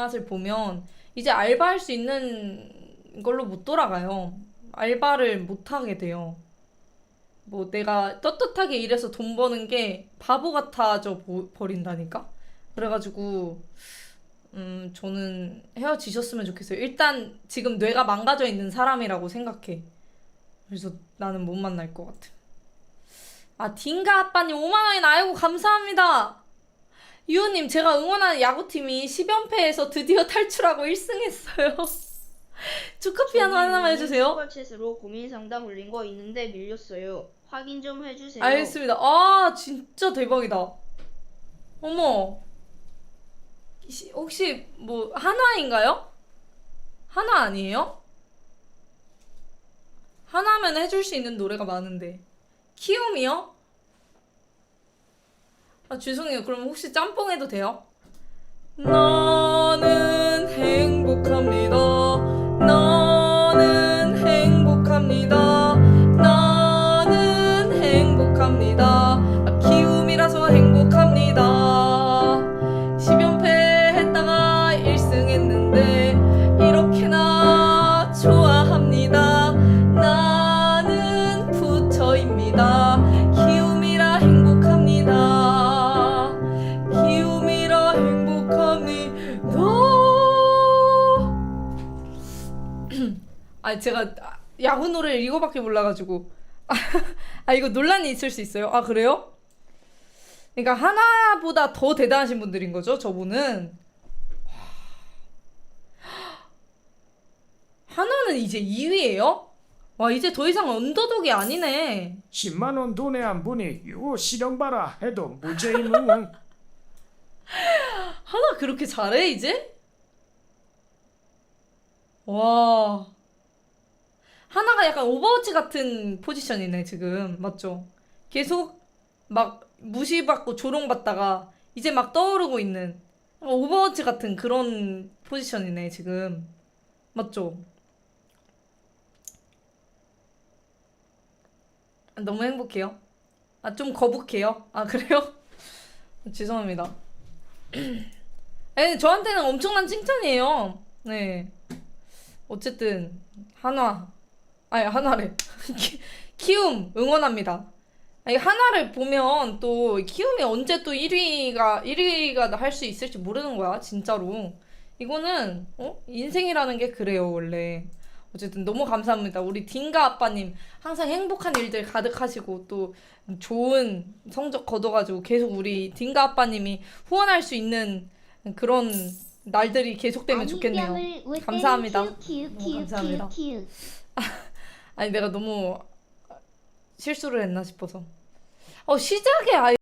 맛을 보면 이제 알바할 수 있는 걸로 못 돌아가요. 알바를 못 하게 돼요. 뭐 내가 떳떳하게 일해서 돈 버는 게 바보 같아져 보- 버린다니까? 그래가지고 음 저는 헤어지셨으면 좋겠어요. 일단 지금 뇌가 망가져 있는 사람이라고 생각해. 그래서 나는 못 만날 것 같아. 아 딩가 아빠님 5만 원이나 아이고 감사합니다. 유호님 제가 응원하는 야구팀이 10연패에서 드디어 탈출하고 1승했어요. 축하 피아노 하나만 해주세요. 슈퍼챗으로 고민 상담 올린 거 있는데 밀렸어요. 확인 좀 해주세요. 알겠습니다. 아, 진짜 대박이다. 어머. 시- 혹시 뭐 한화인가요? 한화 아니에요? 한화면 해줄 수 있는 노래가 많은데. 키움이요? 아, 죄송해요. 그럼 혹시 짬뽕 해도 돼요? 나 아 제가 야구 노래를 이거밖에 몰라가지고 아 이거 논란이 있을 수 있어요. 아 그래요? 그러니까 하나보다 더 대단하신 분들인 거죠. 저분은 하나는 이제 2위예요? 와 이제 더 이상 언더독이 아니네. 10만 원 돈에 한 분이 이거 실력 봐라 해도 무죄인 응원 하나 그렇게 잘해 이제? 와 하나가 약간 오버워치 같은 포지션이네 지금 맞죠? 계속 막 무시받고 조롱받다가 이제 막 떠오르고 있는 오버워치 같은 그런 포지션이네 지금 맞죠? 아, 너무 행복해요. 아 좀 거북해요. 아 그래요? 죄송합니다. 에 저한테는 엄청난 칭찬이에요. 네. 어쨌든 한화 아니 키- 키움 응원합니다. 아니 한화를 보면 또 키움이 언제 또 1위가 1위가 할 수 있을지 모르는 거야 진짜로. 이거는 어? 인생이라는 게 그래요 원래. 어쨌든 너무 감사합니다. 우리 딩가 아빠님 항상 행복한 일들 가득하시고 또 좋은 성적 거둬가지고 계속 우리 딩가 아빠님이 후원할 수 있는 그런 날들이 계속되면 좋겠네요. 감사합니다. 너무 감사합니다. 아니 내가 너무 실수를 했나 싶어서. 어 시작에 아예